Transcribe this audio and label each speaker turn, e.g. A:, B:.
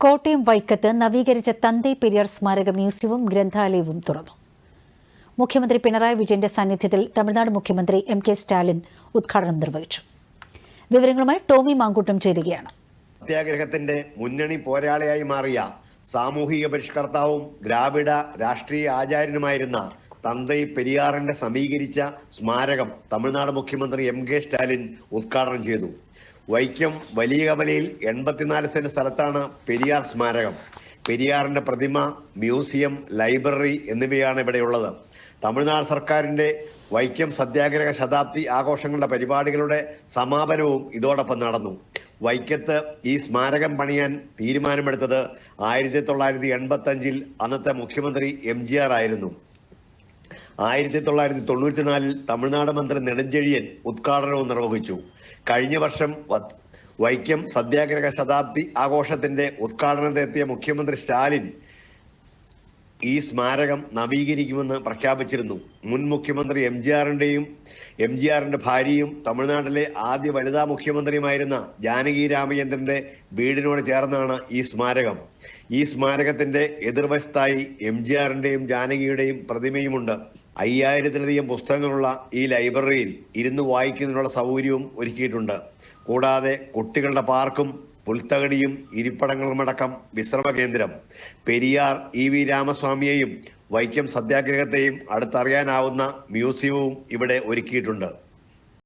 A: കോട്ടയം വൈക്കത്ത് നവീകരിച്ച തന്തൈ പെരിയാർ സ്മാരക മ്യൂസിയവും ഗ്രന്ഥാലയവും തുറന്നു. മുഖ്യമന്ത്രി പിണറായി വിജയന്റെ സാന്നിധ്യത്തിൽ തമിഴ്നാട് മുഖ്യമന്ത്രി എം കെ സ്റ്റാലിൻ ഉദ്ഘാടനം നിർവഹിച്ചു. വിവരങ്ങളുമായി ടോമി മാങ്കൂട്ടം ചേരുകയാണ്.
B: സത്യാഗ്രഹത്തിന്റെ മുന്നണി പോരാളിയായി മാറിയ സാമൂഹിക പരിഷ്കർത്താവും ദ്രാവിഡ രാഷ്ട്രീയ ആചാര്യനുമായിരുന്ന തന്തൈ പെരിയാറിന്റെ സമീകരിച്ച സ്മാരകം തമിഴ്നാട് മുഖ്യമന്ത്രി എം കെ സ്റ്റാലിൻ ഉദ്ഘാടനം ചെയ്തു. വൈക്കം വലിയ കവലയിൽ എൺപത്തിനാല് സെന്റ് സ്ഥലത്താണ് പെരിയാർ സ്മാരകം. പെരിയാറിന്റെ പ്രതിമ മ്യൂസിയം ലൈബ്രറി എന്നിവയാണ് ഇവിടെയുള്ളത്. തമിഴ്നാട് സർക്കാരിന്റെ വൈക്കം സത്യാഗ്രഹ ശതാബ്ദി ആഘോഷങ്ങളുടെ പരിപാടികളുടെ സമാപനവും ഇതോടൊപ്പം നടന്നു. വൈക്കത്ത് ഈ സ്മാരകം പണിയാൻ തീരുമാനമെടുത്തത് ആയിരത്തി തൊള്ളായിരത്തി എൺപത്തി അഞ്ചിൽ അന്നത്തെ മുഖ്യമന്ത്രി എം ജി ആർ ആയിരുന്നു. ആയിരത്തി തൊള്ളായിരത്തി തൊണ്ണൂറ്റിനാലിൽ തമിഴ്നാട് മന്ത്രി നെടുഞ്ചെഴിയൻ ഉദ്ഘാടനവും നിർവഹിച്ചു. കഴിഞ്ഞ വർഷം വൈക്കം സത്യാഗ്രഹ ശതാബ്ദി ആഘോഷത്തിന്റെ ഉദ്ഘാടനത്തിനെത്തിയ മുഖ്യമന്ത്രി സ്റ്റാലിൻ ഈ സ്മാരകം നവീകരിക്കുമെന്ന് പ്രഖ്യാപിച്ചിരുന്നു. മുൻ മുഖ്യമന്ത്രി എം ജി ആറിന്റെയും എം ജി ആറിന്റെ ഭാര്യയും തമിഴ്നാട്ടിലെ ആദ്യ വനിതാ മുഖ്യമന്ത്രിയുമായിരുന്ന ജാനകി രാമചന്ദ്രന്റെ വീടിനോട് ചേർന്നാണ് ഈ സ്മാരകം. ഈ സ്മാരകത്തിന്റെ എതിർവശത്തായി എം ജി ആറിന്റെയും ജാനകിയുടെയും പ്രതിമയുമുണ്ട്. അയ്യായിരത്തിലധികം പുസ്തകങ്ങളുള്ള ഈ ലൈബ്രറിയിൽ ഇരുന്ന് വായിക്കുന്നതിനുള്ള സൗകര്യവും ഒരുക്കിയിട്ടുണ്ട്. കൂടാതെ കുട്ടികളുടെ പാർക്കും പുൽത്തകടിയും ഇരിപ്പടങ്ങളുമടക്കം വിശ്രമ കേന്ദ്രം പെരിയാർ ഇ വി രാമസ്വാമിയെയും വൈക്കം സത്യാഗ്രഹത്തെയും അടുത്തറിയാനാവുന്ന മ്യൂസിയവും ഇവിടെ ഒരുക്കിയിട്ടുണ്ട്.